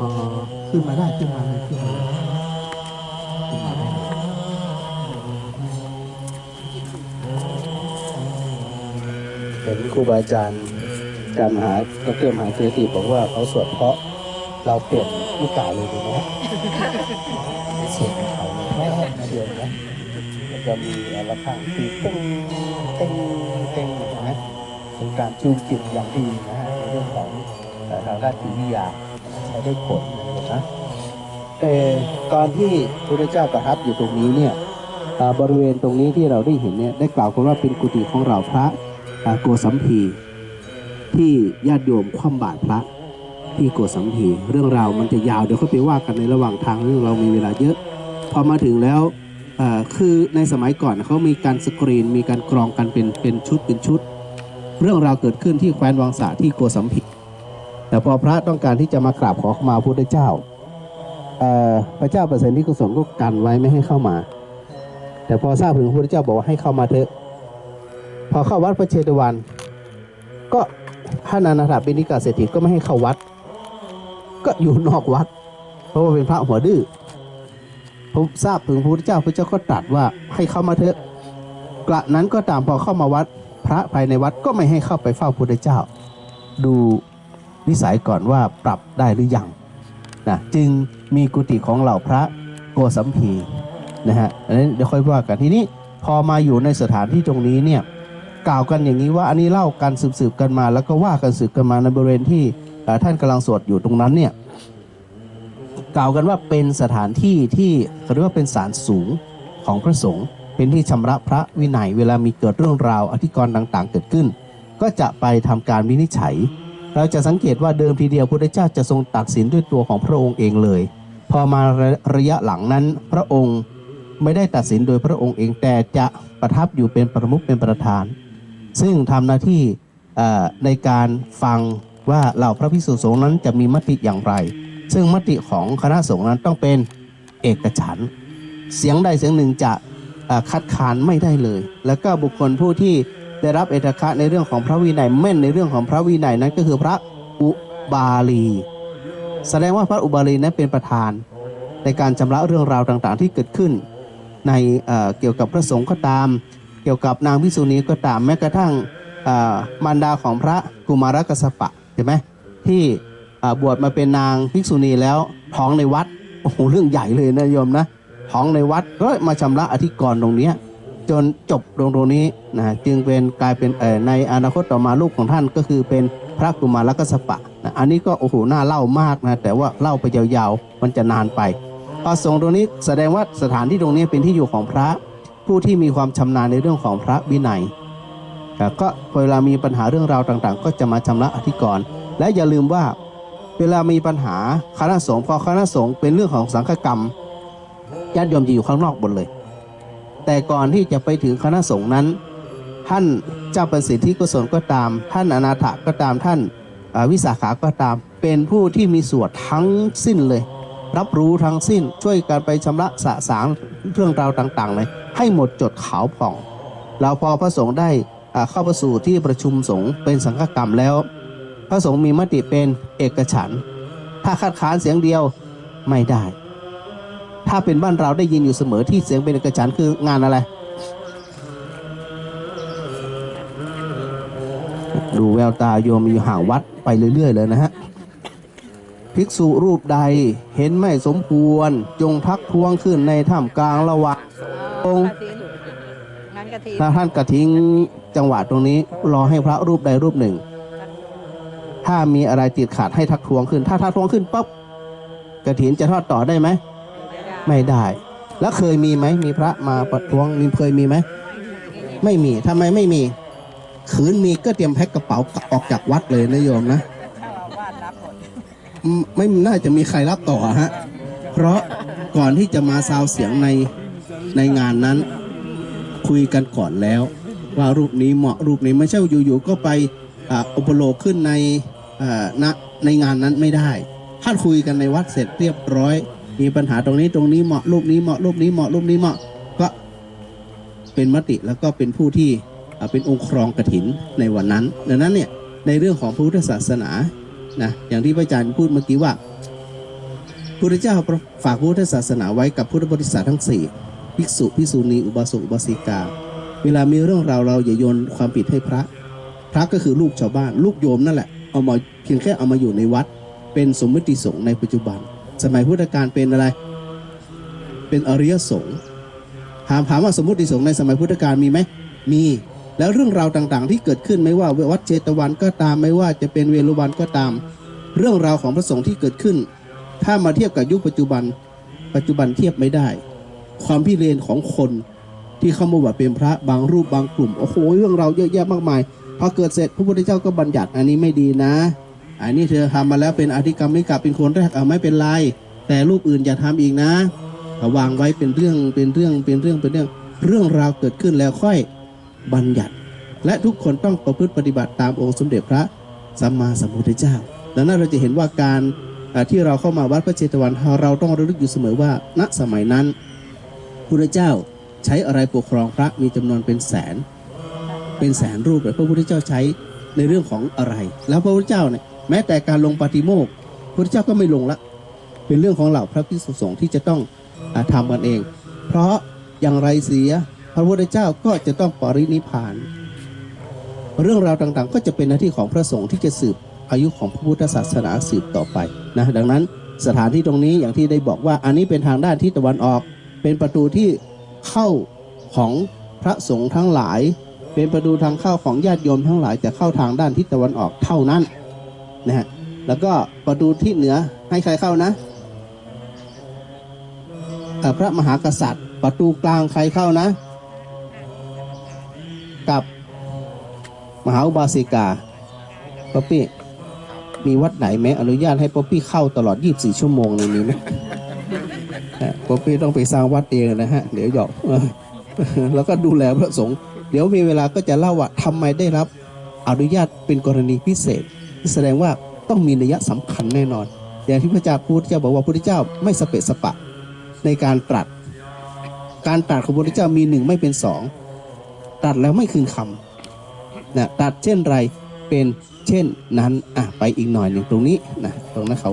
อ๋อขึ้นมาได้ขึ้นมาเลยขึ้นมาเลยขึ้นมาได้เลยเห็นครูบาอาจารย์อาจาย์มหาดรมหาเทติบอกว่าเขาสวดเพราะเราเปลี่ยนลูกกาเลยดีไหมเสียงเขาไม่ให้มาเดียวนะมันจะมีอะไรข้างที่เต้งเต้งเต้งนะเป็นการจูงจิตอย่างดีนะฮะในเรื่องของเอ่อทางด้านจิตวิทยา ช้ได้ผลนะแต่ก่อนที่พระเจ้าประทับอยู่ตรงนี้เนี่ยบริเวณตรงนี้ที่เราได้เห็นเนี่ยได้กล่าวกันว่าเป็นกุฏิของเราพระโกสัมพีที่ญาติโยมคว่ำบาตรพระที่โกสัมพีเรื่องราวมันจะยาวเดี๋ยวค่อยไปว่ากันในระหว่างทางเรื่องเรามีเวลาเยอะ พอมาถึงแล้วคือในสมัยก่อนเขามีการสกรีนมีการกรองกันเป็นเป็นชุดเป็นชุด เรื่องราวเกิดขึ้นที่แคว้นวังสาที่โกสัมพี แต่พอพระต้องการที่จะมากราบขอขมาพระพุทธเจ้าพระเจ้าเปอร์เซ็นต์ที่กุศลก็กันไว้ไม่ให้เข้ามา แต่พอทราบถึงพระพุทธเจ้าบอกว่าให้เข้ามาเถอะ พอเข้าวัดพระเชตวัน ก็ท่านอนาถาปิณิกาเศรษฐีก็ไม่ให้เข้าวัด ก็อยู่นอกวัด เพราะว่าเป็นพระหัวดื้อผมทราบถึงพระพุทธเจ้าพระเจ้าก็ตรัสว่าให้เข้ามาเถอะ กระนั้นก็ตามพอเข้ามาวัด พระภายในวัดก็ไม่ให้เข้าไปเฝ้าพระพุทธเจ้า ดู นิสัยก่อนว่าปรับได้หรือยังนะจึงมีกุฏิของเหล่าพระโกสัมพีนะฮะอันนี้เดี๋ยวค่อยว่ากันทีนี้พอมาอยู่ในสถานที่ตรงนี้เนี่ยกล่าวกันอย่างนี้ว่าอันนี้เล่ากันสืบๆกันมา แล้วก็ว่ากันสืบกันมาในบริเวณที่ท่านกำลังสวดอยู่ตรงนั้นเนี่ยกล่าวกันว่าเป็นสถานที่ที่เขาเรียกว่าเป็นศาลสูงของพระสงฆ์เป็นที่ชำระพระวินัยเวลามีเกิดเรื่องราวอธิกรณ์ต่าง ๆ เกิดขึ้น ก็จะไปทำการวินิจฉัย เราจะสังเกตว่าเดิมทีเดียวพระพุทธเจ้าจะทรงตัดสินด้วยตัวของพระองค์เองเลย พอมาระระยะหลังนั้นพระองค์ไม่ได้ตัดสินโดยพระองค์เองแต่จะประทับอยู่เป็นประมุขเป็นประธาน ซึ่งทำหน้าที่ในการฟังว่าเหล่าพระภิกษุสงฆ์นั้นจะมีมติอย่างไร ซึ่งมติของคณะสงฆ์นั้นต้องเป็นเอกฉัน เสียงใดเสียงหนึ่งจะคัดค้านไม่ได้เลย แล้วก็บุคคลผู้ที่ ได้รับเอกคะในเรื่องของพระวินัยแม่นในเรื่องของพระวินัยนั้นก็คือพระอุบาลี แสดงว่าพระอุบาลีนั้นเป็นประธาน ในการชำระเรื่องราวต่างๆ ที่เกิดขึ้น ในเเกี่ยวกับพระสงฆ์ก็ตาม เกี่ยวกับนางพิษุณีก็ตามแม้กระทั่งมารดาของพระกุมารกัสสปะใช่ไหมที่บวชมาเป็นนางภิกษุณีแล้วท้องในวัดโอ้โหเรื่องใหญ่เลยนะโยมนะท้องในวัดก็มาชำระอธิกรณ์ตรงนี้ จนจบตรงตรงนี้นะจึงเป็นกลายเป็นในอนาคตต่อมาลูกของท่านก็คือเป็นพระกุมารกัสปะนะอันนี้ก็โอ้โหน่าเล่ามากนะแต่ว่าเล่าไปยาวๆมันจะนานไปพอสงฆ์ตรงนี้แสดงว่าสถานที่ตรงนี้เป็นที่อยู่ของพระผู้ที่มีความชำนาญในเรื่องของพระวินัยครับก็เวลามีปัญหาเรื่องราวต่างๆ ก็จะมาชำระอธิกรณ์และอย่าลืมว่าเวลามีปัญหาคณะสงฆ์พอคณะสงฆ์เป็นเรื่องของสังฆกรรมญาติโยมจะอยู่ข้างนอกหมดเลย แต่ก่อนที่จะไปถึงคณะสงฆ์นั้น ท่านเจ้าประสิทธิกุศลก็ตาม ท่านอนาถก็ตามท่านวิสาขาก็ตาม เป็นผู้ที่มีส่วนทั้งสิ้นเลย รับรู้ทั้งสิ้นช่วยกันไปชำระสะสางเรื่องราวต่างๆเลยให้หมดจดขาวผ่องแล้วพอพระสงฆ์ได้เข้าประสู่ที่ประชุมสงฆ์เป็นสังฆกรรมแล้ว พระสงฆ์มีมติเป็นเอกฉันท์ถ้าคัดค้านเสียงเดียวไม่ได้ ถ้าเป็นบ้านเราได้ยินอยู่เสมอที่เสียงเป็นเอกฉันท์คืองานอะไร ดูแววตาโยมอยู่ห่างวัดไปเรื่อย ๆ เลยนะฮะภิกษุรูปใดเห็นไม่สมควร จงทักท้วงขึ้นในถ้ำกลางระหว่างองค์กฐินงานกระถินถ้าท่านกระทิ้งจังหวะตรงนี้ รอให้พระรูปใดรูปหนึ่ง ถ้ามีอะไรติดขัดให้ทักท้วงขึ้น ถ้าทักท้วงขึ้นปั๊บกระถินจะทอดต่อได้ไหม ไม่ได้ แล้วเคยมีไหมมีพระมาประท้วงมีเคยมีไหมไม่มีทำไมไม่มีขืนมีก็เตรียมแพ็คกระเป๋าออกจากวัดเลยนะโยมนะไม่น่าจะมีใครรับต่อฮะเพราะก่อนที่จะมาซาวเสียงในในงานนั้น คุยกันก่อนแล้ว ว่ารูปนี้เหมาะรูปนี้ไม่ใช่อยู่ๆก็ไปอาอุปโลกขึ้นในณในงานนั้นไม่ได้ท่านคุยกันในวัดเสร็จเรียบร้อย มีปัญหาตรงนี้ตรงนี้เหมาะรูปนี้เหมาะรูปนี้เหมาะรูปนี้เหมาะก็เป็นมติแล้วก็เป็นผู้ที่เป็นองค์ครองกฐินในวันนั้น ดังนั้นเนี่ยในเรื่องของพระพุทธศาสนานะอย่างที่พระอาจารย์พูดเมื่อกี้ว่าพุทธเจ้าฝากพุทธศาสนาไว้กับพุทธบริษัททั้งสี่ภิกษุภิกษุณีอุบาสกอุบาสิกา เวลามีเรื่องราวเราอย่าโยนความผิดให้พระ พระก็คือลูกชาวบ้าน ลูกโยมนั่นแหละเอามาเพียงแค่เอามาอยู่ในวัด เป็นสมมติสงฆ์ในปัจจุบัน สมัยพุทธกาลเป็นอะไร เป็นอริยสงฆ์ถามถามว่าสมมติสงฆ์ในสมัยพุทธกาลมีไหมมีแล้วเรื่องราวต่างๆ ที่เกิดขึ้นไม่ว่าวัดเจตวันก็ตามไม่ว่าจะเป็นเวรุวันก็ตาม เรื่องราวของพระสงฆ์ที่เกิดขึ้น ถ้ามาเทียบกับยุคปัจจุบัน ปัจจุบันเทียบไม่ได้ ความพิเรนของคนที่เข้ามาบวชเป็นพระบางรูปบางกลุ่มโอ้โหเรื่องราวเยอะแยะมากมายพอเกิดเสร็จพระพุทธเจ้าก็บัญญัติอันนี้ไม่ดีนะ อันนี้เธอทำมาแล้วเป็นอธิกรรมนิกาเป็นคนแรกเอาไม่เป็นไร แต่รูปอื่นอย่าทำอีกนะวางไว้เป็นเรื่องเป็นเรื่องเป็นเรื่องเป็นเรื่อง เรื่องราวเกิดขึ้นแล้วค่อยบัญญัติ และทุกคนต้องประพฤติปฏิบัติตามองค์สมเด็จพระสัมมาสัมพุทธเจ้า ดังนั้นเราจะเห็นว่าการที่เราเข้ามาวัดพระเจตวันเราต้องระลึกอยู่เสมอว่า ณสมัยนั้นพุทธเจ้าใช้อะไรปกครองพระมีจำนวนเป็นแสน เป็นแสนรูปเลยพระพุทธเจ้าใช้ในเรื่องของอะไร แล้วพระพุทธเจ้าเนี่ย แม้แต่การลงปฏิโมกข์พระพุทธเจ้าก็ไม่ลงละ เป็นเรื่องของเหล่าพระภิกษุสงฆ์ที่จะต้องอาทำกันเอง เพราะอย่างไรเสียพระพุทธเจ้าก็จะต้องปรินิพพาน เรื่องราวต่างๆ ก็จะเป็นหน้าที่ของพระสงฆ์ที่จะสืบอายุของพระพุทธศาสนาสืบต่อไปนะดังนั้นสถานที่ตรงนี้อย่างที่ได้บอกว่าอันนี้เป็นทางด้านทิศตะวันออก เป็นประตูที่เข้าของพระสงฆ์ทั้งหลาย เป็นประตูทางเข้าของญาติโยมทั้งหลายจะเข้าทางด้านทิศตะวันออกเท่านั้น นะฮะแล้วก็ประตูที่เหนือให้ใครเข้านะพระมหากษัตริย์ ประตูกลางใครเข้านะ กับมหาอุบาสิกาป๊อปปี้มีวัดไหนไหมอนุญาตให้ป๊อปปี้เข้าตลอด 24 ชั่วโมงในนี้ไหมฮะป๊อปปี้ต้องไปสร้างวัดเองนะฮะ เดี๋ยวหยอกเออแล้วก็ดูแลพระสงฆ์เดี๋ยวมีเวลาก็จะเล่าว่าทำไมได้รับอนุญาตเป็นกรณีพิเศษ แสดงว่าต้องมีนัยสำคัญแน่นอน อย่างที่พระเจ้าพูดเจ้าบอกว่าพระพุทธเจ้าไม่สเปะสปะในการตรัส การตรัสของพระพุทธเจ้ามีหนึ่งไม่เป็นสองตรัสแล้วไม่คืนคำนะตัดเช่นไรเป็นเช่นนั้นอะไปอีกหน่อยหนึ่งตรงนี้นะตรงนั้นเขา